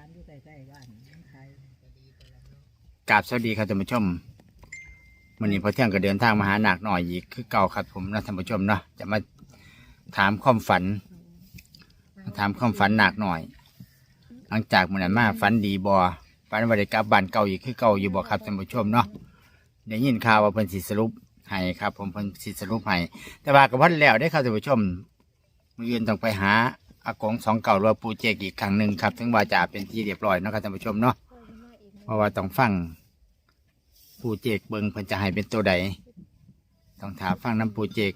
านอยู่ใกล้ๆบ้านมันขายกราบสวัสดีครับท่านผู้ชมวันนี้พอเที่ยงก็เดินทางมาหาหนักหน่อยอีกคือเก่าครับผมนะท่านผู้ชมเนาะจะมาถามความฝันมาถามความฝันหนักหน่อย หลังจากมันนั้นมาฝันดีบอฝันว่าได้กลับบ้านเก่าอีกคือเก่าอยู่บ่ครับท่านผู้ชมเนาะได้ยินข่าวว่าเพิ่นสิสรุปให้ครับผมเพิ่นสิสรุปให้แต่ว่ากับพันแล้วได้อครับท่านผู้ชมมืออื่นต้องไปหา อากงสองเก่าหรือว่าปูเจกอีกครั้งหนึ่งครับถึงว่าจะเป็นที่เรียบร้อยเนาะครับท่านผู้ชมเนาะเพราะว่าต้องฟังผู้เจกเบิงเพิ่นจะให้เป็นตัวใดต้องถามฟังน้ำผู้เจก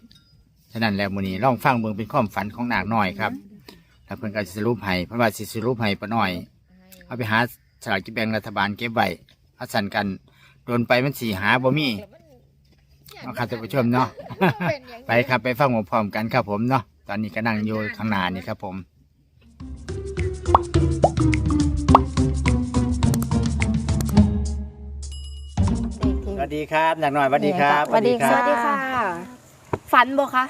ฉะนั้นแล้วมื้อนี้ลองฟังเบิงเป็นความฝันของนางน้อยครับแล้วเพิ่นก็สิสรุปให้เพราะว่าสิสรุปให้ป้าน้อย เอาไปหาสลากกินแบ่งรัฐบาลเก็บไว้เอาสั่นกันโดนไปมันสีหาบ่มีเอาครับท่านผู้ชมเนาะ ไปครับไปฟังพร้อมๆกันครับผมเนาะ ตอนนี้ก็นั่งอยู่ข้างหน้านี่ครับผมสวัสดีครับนางน้อยสวัสดีครับสวัสดีสวัสดีค่ะ ฝันบ่คะ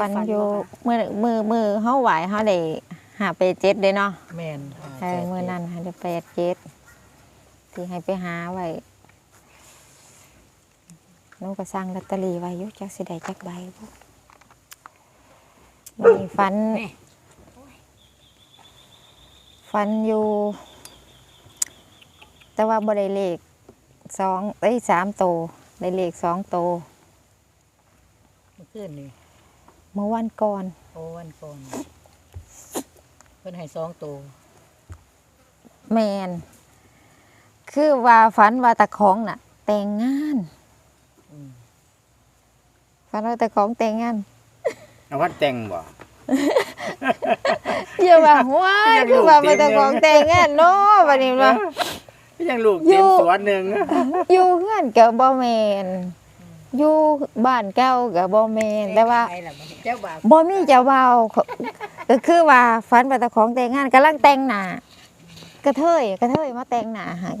ฟันได้อยู่บ่คะมือมือมือเฮาไหวเฮาได้หาไปเจ็ดเลยเนาะแม่นเออมือนั้นหาได้แปดเจ็ดที่ให้ไปหาไว้หนูก็สั่งลอตเตอรี่ไว้อยู่จักสิได้จักใบบ่ นี่ฟัน ฟันอยู่ แต่ว่าบ่ได้เลขสองเอ้ยสามโตวได้เลขสองโตวเมื่อคืนนี่เมื่อวันก่อนโอ้วันก่อนเพิ่นให้สองตัวแมนคือว่าฝันว่าตะของน่ะ แต่งงานอืมฝันว่าตะของแต่งงาน นวัดแต่งบ่อย่าว่าว้ายยังลูคือกว่าเต็มามตะของเนี่ยแต่งงานเนาะบัดนี้ว่ายังลูกอยู่เต็มสวนหนึ่งอยู่เฮือนก็บ่แม่นอยู่บ้านเก่าก็บ่แม่นแต่ว่าใครล่ะมันเจ้าบ่าวบ่มีเจ้าบ่าวก็คือว่าฝันว่าตะของแต่งงานกำลังแต่งหน้ากระเทยกระเทยมาแต่งหน้าให้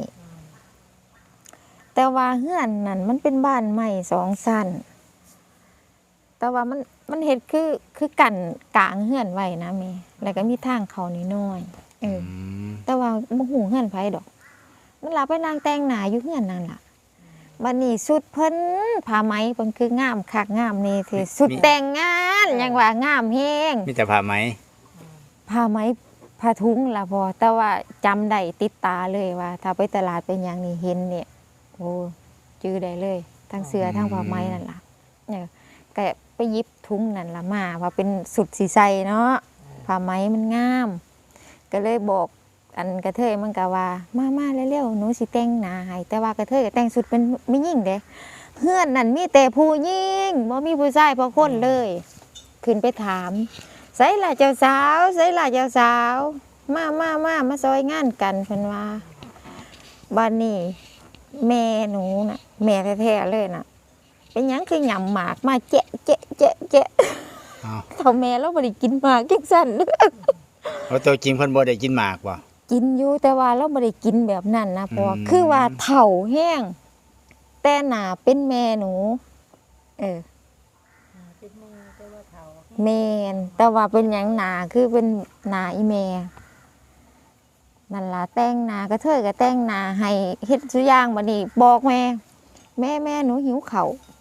แต่ว่าเฮือนนั่นมันเป็นบ้านใหม่สองชั้นแต่ว่ามัน มันเห็ดคือคือกันกลางเฮือนไว้นะแม่แล้วก็มีทางเขานิดหน้อยๆเอออแต่ว่าบ่หูเฮือนไผดอก มันลาไปนางแต่งหน้าอยู่เฮือนนั่นล่ะบัดนี้สุดเพิ่นผ้าไหมเพิ่นคืองามคักงามนี่คือสุดแต่งงานยังว่างามแฮงมีแต่ผ้าไหมผ้าไหมผ้าทุงล่ะพอแต่ว่าจำได้ติดตาเลยว่า ถ้าไปตลาดเป็นอย่างนี้เห็นเนี่ยโอ้จื้อได้เลย ทั้งเสื้อทั้งผ้าไหมนั่นล่ะเนี่ยก็ ไปหยิบทุงนั่นละมาว่าเป็นสุดสีใสเนาะผ้าไหมมันงาม ก็เลยบอกอันกระเทยมันก็ว่ามามาเร็วๆหนูสิแต่งหน้าให้แต่ว่ากระเทยก็แต่งสุดเป็นไม่ยิ่งเด้เพื่อนนั่นมีแต่ผู้ยิ่งบ่มีผู้ชายพอคนเลย ขึ้นไปถามใส่ละเจ้าสาวใส่ละเจ้าสาว มามามามาซอยงานกันเพิ่นว่าบ้านนี้แม่หนูน่ะแม่แท้ๆเลยน่ะ เป็นหยังคือหยำหมากมาเจ๊ะเจ๊ะเจ๊ะเจ๊ะอ้าวเท่าแม่เราบ่ได้กินหมากจังซั่นเอาตัวจริงเพิ่นบ่ได้กินหมากบ่ กินอยู่แต่ว่าเราไม่ได้กินแบบนั้นนะเพราะว่าอืมคือว่าเถ่าแห้งแต่หนาเป็นแม่หนู เออเป็นมือแต่ว่าเฒ่าแมนแต่ว่าเป็นอย่างหนาคือเป็นหนาอีแม่นั่นล่ะแต่งหนากระเทยก็แต่งหนาให้เฮ็ดสุอย่างบัดนี้บอกแม่ แม่แม่หนูหิวเขาวอืมอืม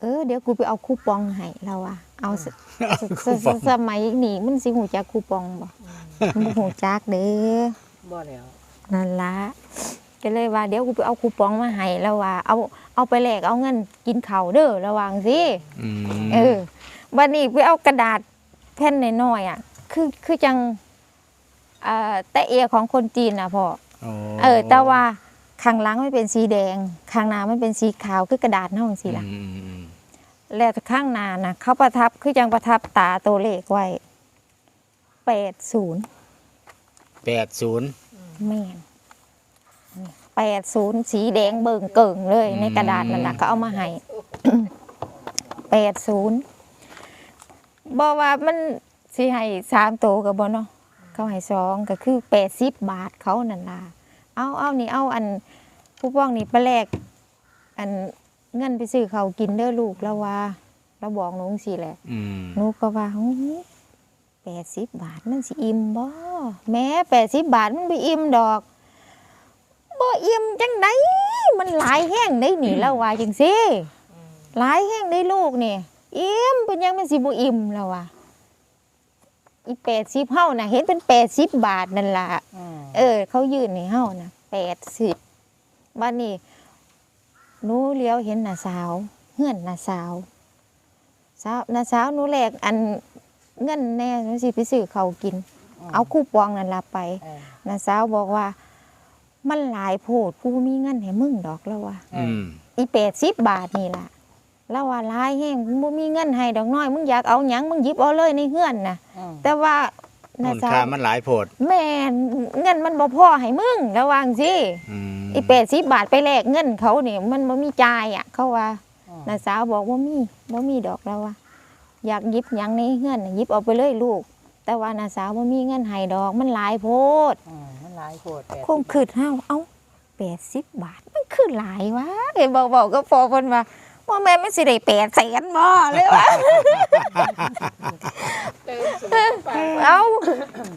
เออเดี๋ยวกูไปเอาคูปองให้เราอะเอาสสสสสมัยนี้มันสิหูจักคูปองบ่มันบ่หูจักเด้อบ่แล้วนั่นละก็เลยว่าเดี๋ยวกูไปเอาคูปองมาให้แล้วว่า เอาเอาไปแลกเอาเงินกินข้าวเด้อระวังสิอืมเออวันนี้ไปเอากระดาษแผ่นน้อยๆอะ คือคือจังเอ่อแต่เอของคนจีนอะพ่อโอ้เออ แต่ว่า ข้างหลังมันเป็นสีแดง ข้างหน้ามันเป็นสีขาวคือกระดาษเน่าสิล่ะอืมอืมแล้วข้างหน้านะเขาประทับคือจังประทับตาตัวเลขไว้แปดศูนย์แปดศูนย์แม่นแปดศูนย์สีแดงเบิ่งเกิ่งเลย ในกระดาษนั่นนะก็เอามาให้แปดศูนย์บอกว่ามันสิให้สามตัวกับบเนาะเขาให้สองก็คือแปดสิบบาทเขานั่นล่ะ เอาเอานี่เอาอันผู้ป้องนี่ไปแลกอันเงินไปซื้อเขาวกินเด้อลูกแล้วว่าเราบอกหนูสิแหละอืมหนูก็ว่าหูแปดสิบบาทมันสิอิ่มบ่แม้แปดสิบบาทมันไปอิ่มดอกบ่อิ่มจังไดมันหลายแห้งได้หนิแล้วว่าจังซี่หลายแห้งได้ลูกนี่อิ่มเป็นยังมันสิบ่อิ่มแล้วว่ะ อีแปดสิบเฮาน่ะเห็นเป็นแปดสิบบาทนั่นล่ะอืมเออ เขายืนในเฮานะแปดสิบบ้านนี้หนูเลี้ยวเห็นน้าสาวเฮือนน้าสาวสาวน้าสาวหนูแลกอันเงินแน่หนูสิไปซื้อเขาวกิน เอาคูปองนั่นละไปเออน้าสาวบอกว่า มันหลายโพดกูมีเงินให้มึงดอกแล้วว่าอืมอีแปดสิบบาทนี่ล่ะ แล้วว่าหลายแห้งมึงบ่มีเงินให้ดอกน้อย มึงอยากเอาหยังมึงหยิบเอาเลยในเฮือนน่ะอืมแต่ว่ามูน้าลสาค่าวมันหลายโพดแม่นเงินมันบ่พอให้มึงระวังสิอืมอีแปดสิบบาทไปแลกเงินเขาเนี่ยมันบ่มีจ่ายอะเขาว่าอืม น้าสาวบอกว่ามีบ่มีดอกแล้วว่า อยากหยิบหยังในเงินน่ะหยิบเอาไปเลยลูก แต่ว่าน้าสาวบ่มีเงินให้ดอกมันหลายโพด อืมมันหลายโพดแปดคงคืดห้าวเอ้าแปดสิบบาท มันคือหลายวะเห็นบอกบอกก็พอเพิ่นว่า ว่าแม่ไม่สิได้แปดแสนบ่เลยว่าเอ้า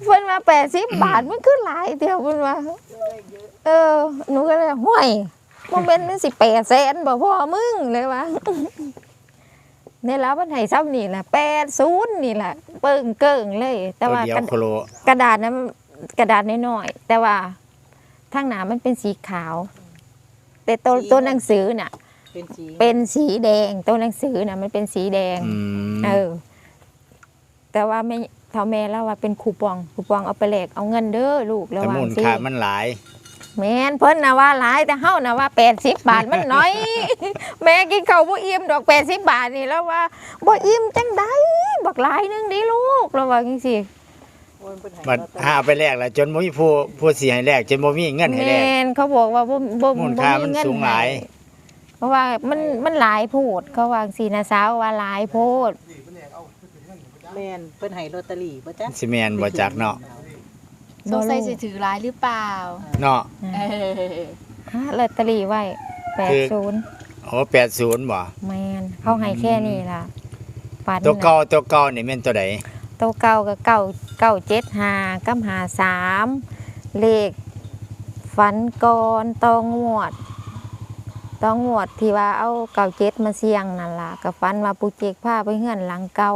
เพิ่นมาแปดสิบบาทมันคือหลายเดียวเพิ่นว่าเออ หนูก็เลยห่วยมันเป็นมันสิแปดแสนบ่พ่อมึงเลยว่าเนี่ยแล้วมันให้ซ้ำนี่แหละแปดศูนย์นี่แหละเปิงเกิ่งเลย แต่ว่าเดียกวระโคโลกระดาษนั้นกระดาษน้อยๆแต่ว่าทางหนามันเป็นสีขาว แต่ตัวตัวหนังสือน่ะ เป็นสีเป็นสีแดงตัวหนังสือน่ะมันเป็นสีแดง อืมเออ แต่ว่าไม่เท่าแม่แล้วว่าเป็นคูปองคูปองเอาไปแลกเอาเงินเด้อลูกแล้วแต่ว่ามูลสิค่ามันหลาย แม่นเพิ่นน่ะว่าหลายแต่เฮาน่ะว่า80บาทมันน้อย แม่กินข้าวบ่อิ่มดอก80บาทนี่แล้วว่าบ่อิ่มจังไดบักหลายหนึงดิลูกแล้วว่าจังซี่โอ้ยเพิ่นให้มันลอตเตอรี่ หาเอาไปแลกแล้วจนบ่มีผู้ผู้สิให้แลกจนบ่มีเงินให้แลก แม่นเขาบอกว่าบ่บ่มูลบ่ค่ามีมันเงินสูงหลายให้ เพราะว่ามันมันหลายโพดเขาว่าจังซี่นะสาวว่าหลายโพดแม่นเพิ่นให้ลอตเตอรี่บ่จ๊ะสิแม่นบ่จักเนาะสงสัยสิถือร้ายหรือเปล่าเนาะเออหาลอตเตอรี่ไว้คือ80โอ้80บ่แม่นเขาให้แค่นี้ล่ะฝันตัวน่ะเก่าตัวเก่านี่แม่นตัวใดตัวเก่าก็เก้าเก้าเจ็ดหากับหาสามเลขฝันก่อนตองงวด ตองงวดที่ว่าเอาเก้าเจ็ดมาเสี่ยงนั่นล่ะกับฝันว่าปูเจกผ้าไปเฮือนหลังเก่า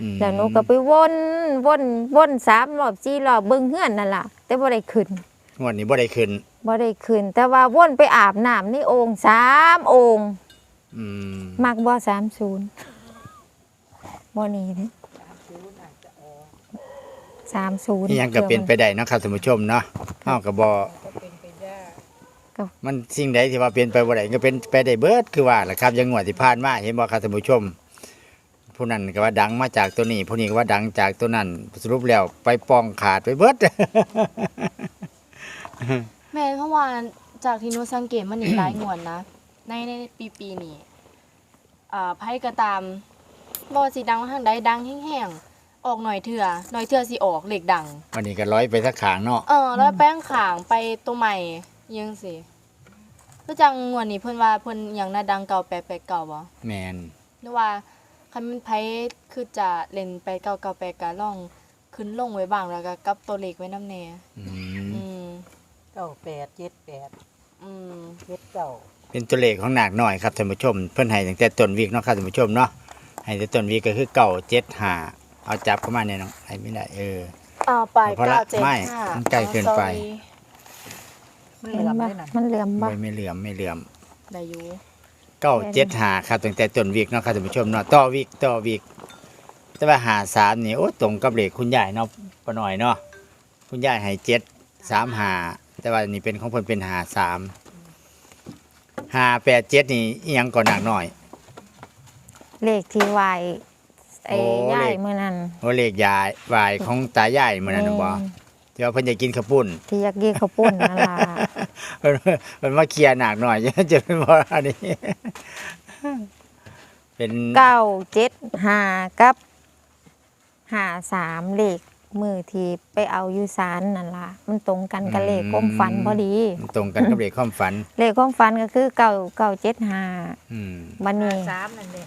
อืมแล้วหนูก็ไปวนวนวนสามรอบสี่รอบเบิ่งเฮือนนั่นล่ะ แต่บ่ได้ขึ้นงวดนี้บ่ได้ขึ้นบ่ได้ขึ้น แต่ว่าวนไปอาบน้ำในโอ่งสามโอ่งอืมมักบ่สามศูนย์บ่นี่เด้สามศูนย์อีหยังก็เป็นไปได้เนาะครับท่านผู้ชมเนาะเฮาก็บ่เป็นไปได้ มันสิ่งใดที่ว่าเป็นไปบ่ได้ก็เป็นไปได้เบิดคือว่าล่ะครับอยังงวดที่ผ่านมาเห็นบ่ครับท่านผู้ชม ผู้นั้นก็ว่าดังมาจากตัวนี้ ผู้นี้ก็ว่าดังจากตัวนั้นสรุปแล้วไปปองขาดไปเบิด แม่เพราะว่าจากที่หนูสังเกตมันนี่หลายงวดนะ ในในปีปีนี้อ่าไพ่ก็ตามบ่ว่าสิดังทางใดดังแห้งๆออกหน่อยเถื่อหน่อยเถื่อสิออกเลขดัง วันนี้ก็ร้อยไปสักขางเนาะเออแล้วแป้งขางไปตัวใหม่ ยังสิก็จังงวดนี้เพิ่นว่าเพิ่นหยังน่าดังเก่าแปดแปดเก่าบ่แมนหรือว่าคันมันไผคือจะเล่นไปเก่าเก่าแปดก็ลองขึ้นลงไว้บ้างแล้วก็กลับตัวเลขไว้นำแน่อืมอืมเก้าแปดเจ็ดแปดอืมเจ็ดเก้าเป็นตัวเลขของหนักหน่อยครับท่านผู้ชม เพิ่นให้ตั้งแต่ต้นวีกเนาะครับท่านผู้ชมเนาะให้แต่ต้นวีกก็คือเก่าเจ็ดห้าเอาจับเข้ามาเนี่ยเนาะให้ไม่ได้เออ อ่าไปพอละเก้าเจ็ดไม่ห้ามันใกล้เกินไปอ๋อ sorry มันเหเห็นลือมบ่ได้นั่นมันเหลื่อมบ่ไม่ไม่เหลื่อมไม่เหลื่อมได้อยู่เก้าเจ็ดห้าครับตั้งแต่ต้นวีกเนาะครับท่านผู้ชมเนาะต่อวีกต่อวีกแต่ว่าหาสามนี่โอ้ตรงกับเลขคุณยายเนาะปะหน่อยเนาะคุณยายให้เจ็ดสามหาแต่ว่านี่เป็นของเพิ่นเป็นหาสามห้าแปดเจ็ดนี่อิหยังก่อนหนักหน่อย เลขที่ไหวไอ้โอ้ย่าเลยขมื้อนั้นโอเลขยายวายของตายายเหมือนนั้นบ่แม่ ที่ว่าเพิ่นจะกินข้าวปุ้นที่อยากกินข้าวปุ้นนั่นล่ะเพิ่นเพิ่นมาเคลียร์หนักหน่อยจะเป็นบ่อันนี้ เป็นเก้าเจ็ดห้ากับห้าสามเลขมือที่ไปเอาอยู่ศาลนั่นล่ะมันตรงกันกับเลขความฝันพอดี ตรงกันกับเลขความฝัน เลขความฝันก็คือเก้าเก้าเจ็ดห้าอืมบันนี้สามนั่นเด้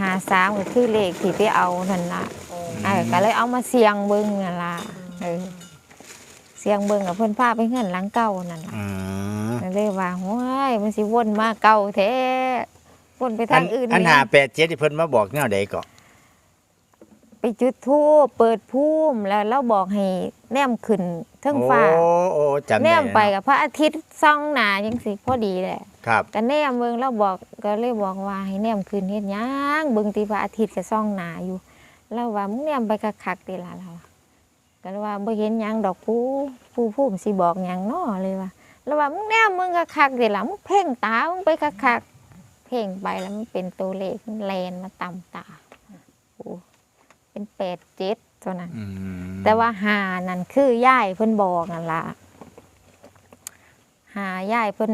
หาสามก็คือเลขที่ไปเอานั่นล่ะโอ้อเออก็เลยเอามาเสียงเบิ่งนั่นล่ะเออ เสียงเบิ่งกับเพิ่นพาไปเฮือนหลังเก่านั่นล่ะอืมก็เลยว่าโอ้ยมันสิวนมาเก่าแท้วนไปทางอื่นอันแหมหาแปดเจ็ดที่เพิ่นมาบอกแนวใดก็ไปจุดธูปเปิดภูมิแล้วเราบอกให้แนมขึ้นเทิงฟ้าโอ้โอ้จำแนได้มไปกับพระอาทิตย์ส่องหน้าจังสิพอดีแหละครับ ก็แนมเบิ่งเราบอกก็เลยบอกว่าให้แนมขึ้นเฮ็ดหยังเบิ่งที่พระอาทิตย์ก็ส่องหน้าอยู่เราว่ามึงแนมไปคักๆติล่ะเรา ก็เลยว่าบ่เห็นหยังดอกผู้ผู้ภูมิสิบอกหยังน้อเลยว่าแล้วว่ามึงแนมมึงคักๆติล่ะมึงเพ่งตามึงไปคักๆเพ่งไปแล้วมันเป็นตัวเลขมันแลนมาต่ำตาโอ้เป็นแปดเจ็ดเท่านั้น อืมแต่ว่าหานั่นคือย่ายเพิ่นบอกนั่นล่ะหาย่ายเพิ่น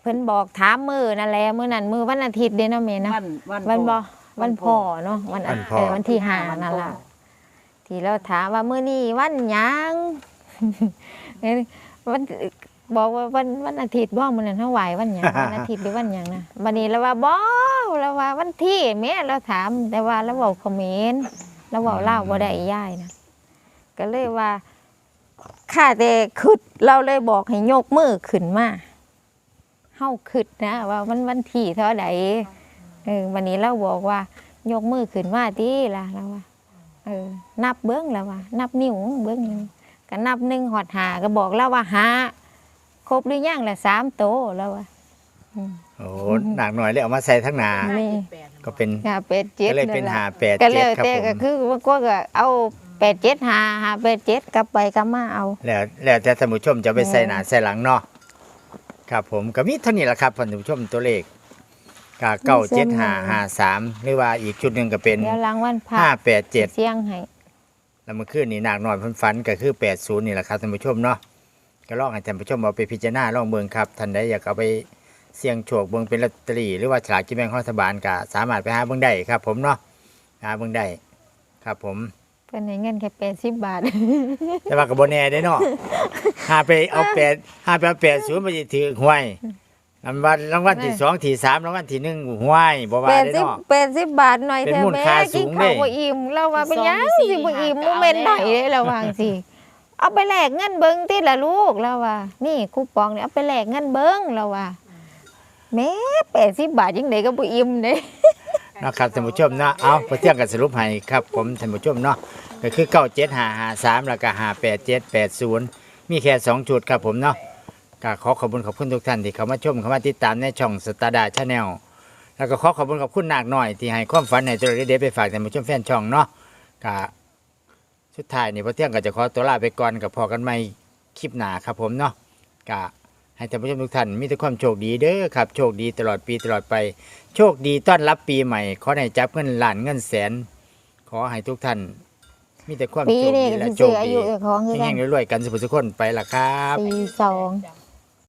เพิ่นบอกถามมือนั่นแหละมือนั่นมือวันอาทิตย์เด้เนาะแม่เนาะวันวันวันบ่พ่อวันพ่อเนาะวันอาวันพ่อเออวันที่ห้านั่นล่ะ ที่เราถามว่ามื้อนี้วันหยังเอ้ยวันบอกว่าวันวันอาทิตย์บ่มื้อนั้นเฮาไหววันหยังวันอาทิตย์หรือวันหยังนะวันนี้เราว่าบ่เราว่าวันที่แม่เราถามแต่ว่าเราเว้าเขมรเราเว้าลาวบ่ได้ย่ายนะก็เลยว่าข้าแต่ขึ้นเราเลยบอกให้ยกมือขึ้นมาเฮาขึ้นนะว่ามันวันที่เท่าใดเออวันนี้เราบอกว่ายกมือขึ้นมาดีล่ะเราว่า เออ นับเบิ้งแล้วว่า นับนิ้วเบิ้งก็นับหนึ่งหอดหาก็บอกเราว่าหาครบหรือยังละสามโตแล้วว่าโอ้หนักหน่อยเลยเอามาใส่ทั้งหนานี่ก็เป็นหาเป็ดเจ็ดก็เลยเป็นนั่นหาล่ะแปดก็เจ็เลดยครับแต่ผก็มคือว่าก็เอาแปดเจ็ดหาหาแปดเจ็ดกลับไปกลับมาเอา แล้วแล้วแต่ท่านผู้ชมจะไปใส่หนาใส่หลังเนาะครับผมก็มีเท่านี้แหละครับท่านผู้ชมตัวเลข กเก้าเจ็ดห้าห้าสามหรือว่าอีกชุดหนึ่งก็เป็นเดี๋ยวหล้างวันพระห้าแปดเจ็ดเสียงให้แล้วเมื่อคืนนี้หนักหน่อยเพิ่นฝันก็คือแปดศูนย์นี่แหละครับท่านผู้ชมเนาะก็ลองให้ท่านผู้ชมเอาไปพิจารณาลองเบิ่งครับท่านใดอยากเอาไปเสี่ยงโชคเบิ่งเป็นลอตเตอรี่หรือว่าฉลากกินแบ่งรัฐบาลก็สามารถไปหาเบิ่งได้ครับ ผมเนาะหาเบิ่งได้ครับผมเพิ่นให้เงินแค่แปดสิบบาท แต่ว่ากับบแน่ได้เนาะหาไปเอาแปดหาไปเอาแปดศูนย์มาจะถือหวย รางวัลรางวัลที่สองที่สามรางวัลที่หนึ่งหวยบ่ว่าแปดได้สิบเนาะ แปดสิบบาทหน่อยเป็นเถอะมูลแม่ค่าสูกินงข้าวเด้ บ่อิ่มเราว่าเป็นหยังสองสี่สิบ่อิ่มห้าบ่แม่นก็ได้เอาแล้วเลยเราว่าจังสิเอาไปแลกเงินเบิ่งติละลูกเราว่า นี่คูปองนี่เอาไปแลกเงินเบิ่งเราว่าแม่แปดสิบบาทยังไดก็บ่อิ่มเด้ นะครับท่านผู้ชมเนาะเอาไปเที่ยงกันสรุปให้ครับผมท่านผู้ชมเนาะก็คือเก้าเจ็ดห้าห้าสามแล้วก็ห้าแปดเจ็ดแปดศูนย์มีแค่สองจุดครับผมเนาะ ก็ขอขอบคุณขอบคุณทุกท่านที่เข้ามาชมเข้ามาติดตามในช่องสตาร์ดาชาแนลแล้วก็ขอขอบคุณขอบคุณนากหน่อย ที่ให้ความฝันในตัวเด็ดๆไปฝากท่านผู้ชมแฟนช่องเนาะก็สุดท้ายนี่พอเที่ยงก็จะขอตัวลาไปก่อนกับพอกันใหม่คลิปหน้าครับผมเนาะก็ให้ท่านผู้ชมทุกท่านมีแต่ความโชคดีเด้อครับ โชคดีตลอดปีตลอดไป โชคดีต้อนรับปีใหม่ ขอให้จับเงินล้านเงินแสน ขอให้ทุกท่าน มีแต่ความปีโชคนี้ดีก็และสิโชซื้คออาดียุเจ้าของคือกัแห่นงๆรวยๆกันสุขสุขคนไปละครับสี่สอง